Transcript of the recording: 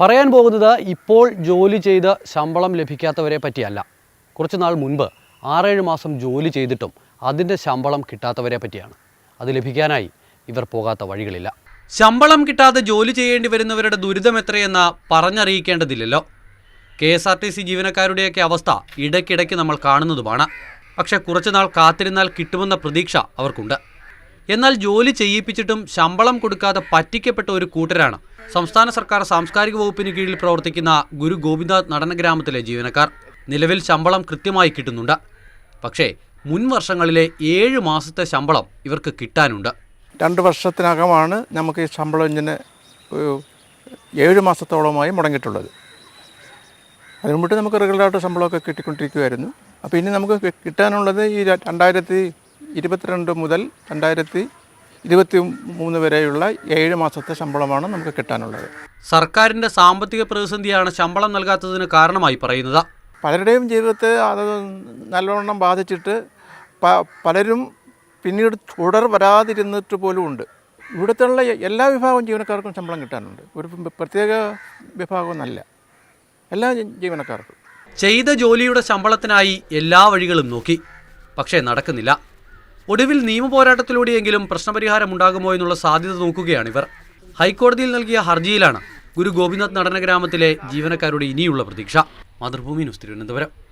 പറയാൻ പോകുന്നത് ഇപ്പോൾ ജോലി ചെയ്ത് ശമ്പളം ലഭിക്കാത്തവരെ പറ്റിയല്ല. കുറച്ച് നാൾ മുൻപ് ആറേഴ് മാസം ജോലി ചെയ്തിട്ടും അതിന്റെ ശമ്പളം കിട്ടാത്തവരെ പറ്റിയാണ്. അത് ലഭിക്കാനായി ഇവർ പോകാത്ത വഴികളില്ല. ശമ്പളം കിട്ടാതെ ജോലി ചെയ്യേണ്ടി വരുന്നവരുടെ ദുരിതം എത്രയെന്ന് പറഞ്ഞറിയിക്കേണ്ടതില്ലല്ലോ. K S R T C ജീവനക്കാരുടെയൊക്കെ അവസ്ഥ ഇടയ്ക്കിടയ്ക്ക് നമ്മൾ കാണുന്നതുമാണ്. പക്ഷേ കുറച്ചുനാൾ കാത്തിരുന്നാൽ കിട്ടുമെന്ന പ്രതീക്ഷ അവർക്കുണ്ട്. എന്നാൽ ജോലി ചെയ്യിപ്പിച്ചിട്ടും ശമ്പളം കൊടുക്കാതെ പറ്റിക്കപ്പെട്ട ഒരു കൂട്ടരാണ് സംസ്ഥാന സർക്കാർ സാംസ്കാരിക വകുപ്പിന് കീഴിൽ പ്രവർത്തിക്കുന്ന ഗുരു ഗോപിനാഥ് നടന ഗ്രാമത്തിലെ ജീവനക്കാർ നിലവിൽ ശമ്പളം കൃത്യമായി കിട്ടുന്നുണ്ട്. പക്ഷേ മുൻ വർഷങ്ങളിലെ ഏഴ് മാസത്തെ ശമ്പളം ഇവർക്ക് കിട്ടാനുണ്ട്. രണ്ട് വർഷത്തിനകമാണ് നമുക്ക് ഈ ശമ്പളം ഇങ്ങനെ ഏഴ് മാസത്തോളമായി മുടങ്ങിയിട്ടുള്ളത്. അതിനു മുമ്പ് നമുക്ക് റെഗുലറായിട്ട് ശമ്പളമൊക്കെ കിട്ടിക്കൊണ്ടിരിക്കുമായിരുന്നു അപ്പോൾ ഇനി നമുക്ക് കിട്ടാനുള്ളത് ഈ രണ്ടായിരത്തി ഇരുപത്തിരണ്ട് മുതൽ രണ്ടായിരത്തി ഇരുപത്തി മൂന്ന് വരെയുള്ള ഏഴ് മാസത്തെ ശമ്പളമാണ് നമുക്ക് കിട്ടാനുള്ളത്. സർക്കാരിന്റെ സാമ്പത്തിക പ്രതിസന്ധിയാണ് ശമ്പളം നൽകാത്തതിന് കാരണമായി പറയുന്നത്. പലരുടെയും ജീവിതത്തെ അത് നല്ലവണ്ണം ബാധിച്ചിട്ട് പ പലരും പിന്നീട് തുടർ വരാതിരുന്നിട്ട് പോലും ഉണ്ട്. ഇവിടുത്തെ എല്ലാ വിഭാഗം ജീവനക്കാർക്കും ശമ്പളം കിട്ടാനുണ്ട്. ഒരു പ്രത്യേക വിഭാഗമൊന്നല്ല എല്ലാ ജീവനക്കാർക്കും. ചെയ്ത ജോലിയുടെ ശമ്പളത്തിനായി എല്ലാ വഴികളും നോക്കി. പക്ഷേ നടക്കുന്നില്ല. ഒടുവിൽ നിയമപോരാട്ടത്തിലൂടെയെങ്കിലും പ്രശ്നപരിഹാരം ഉണ്ടാകുമോ എന്നുള്ള സാധ്യത നോക്കുകയാണ് ഇവർ. ഹൈക്കോടതിയിൽ നൽകിയ ഹർജിയിലാണ് ഗുരു ഗോപിനാഥ് നടന ഗ്രാമത്തിലെ ജീവനക്കാരുടെ ഇനിയുള്ള പ്രതീക്ഷ. മാതൃഭൂമി ന്യൂസ് തിരുവനന്തപുരം.